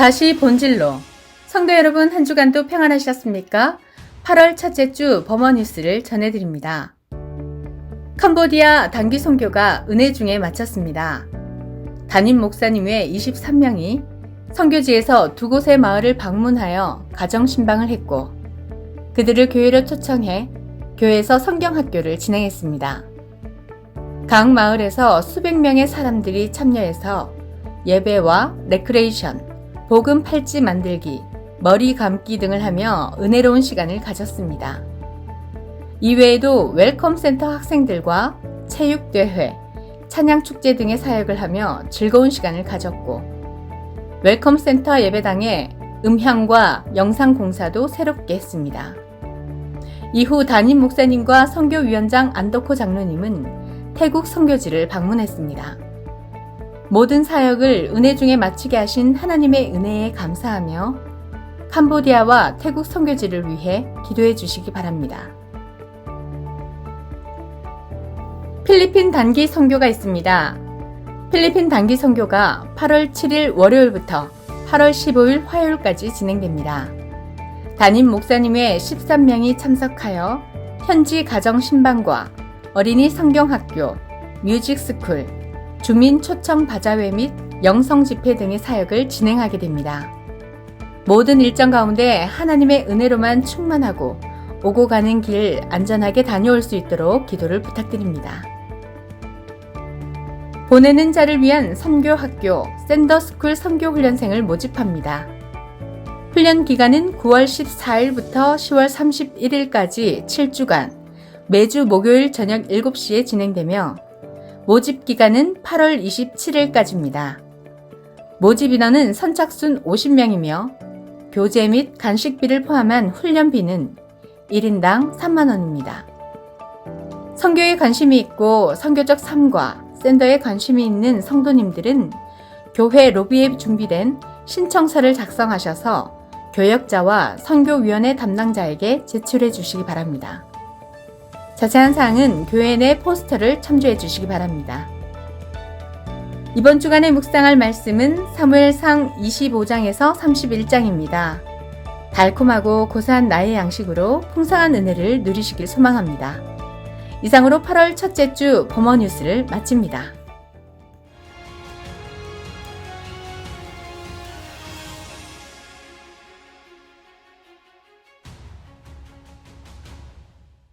다시 본질로. 성도 여러분 한 주간도 평안하셨습니까? 8월 첫째 주 범어 뉴스를 전해드립니다. 캄보디아 단기 선교가 은혜 중에 마쳤습니다. 담임 목사님 외 23명이 선교지에서 두 곳의 마을을 방문하여 가정 신방을 했고 그들을 교회로 초청해 교회에서 성경학교를 진행했습니다. 각 마을에서 수백 명의 사람들이 참여해서 예배와 레크레이션, 복음 팔찌 만들기, 머리 감기 등을 하며 은혜로운 시간을 가졌습니다. 이외에도 웰컴 센터 학생들과 체육대회, 찬양축제 등의 사역을 하며 즐거운 시간을 가졌고, 웰컴 센터 예배당에 음향과 영상 공사도 새롭게 했습니다. 이후 담임 목사님과 선교위원장 안덕호 장로님은 태국 선교지를 방문했습니다. 모든 사역을 은혜 중에 마치게 하신 하나님의 은혜에 감사하며 캄보디아와 태국 선교지를 위해 기도해 주시기 바랍니다. 필리핀 단기 선교가 있습니다. 필리핀 단기 선교가 8월 7일 월요일부터 8월 15일 화요일까지 진행됩니다. 담임 목사님 외 13명이 참석하여 현지 가정 신방과 어린이 성경학교, 뮤직스쿨, 주민 초청 바자회 및 영성 집회 등의 사역을 진행하게 됩니다. 모든 일정 가운데 하나님의 은혜로만 충만하고 오고 가는 길 안전하게 다녀올 수 있도록 기도를 부탁드립니다. 보내는 자를 위한 선교학교 샌더스쿨 선교훈련생을 모집합니다. 훈련 기간은 9월 14일부터 10월 31일까지 7주간 매주 목요일 저녁 7시에 진행되며 모집 기간은 8월 27일까지입니다. 모집 인원은 선착순 50명이며 교재 및 간식비를 포함한 훈련비는 1인당 3만원입니다. 성교에 관심이 있고 성교적 삶과 샌더에 관심이 있는 성도님들은 교회 로비에 준비된 신청서를 작성하셔서 교역자와 선교위원회 담당자에게 제출해 주시기 바랍니다. 자세한 사항은 교회 내 포스터를 참조해 주시기 바랍니다. 이번 주간에 묵상할 말씀은 사무엘상 25장에서 31장입니다. 달콤하고 고사한 나의 양식으로 풍성한 은혜를 누리시길 소망합니다. 이상으로 8월 첫째 주 범어 뉴스를 마칩니다.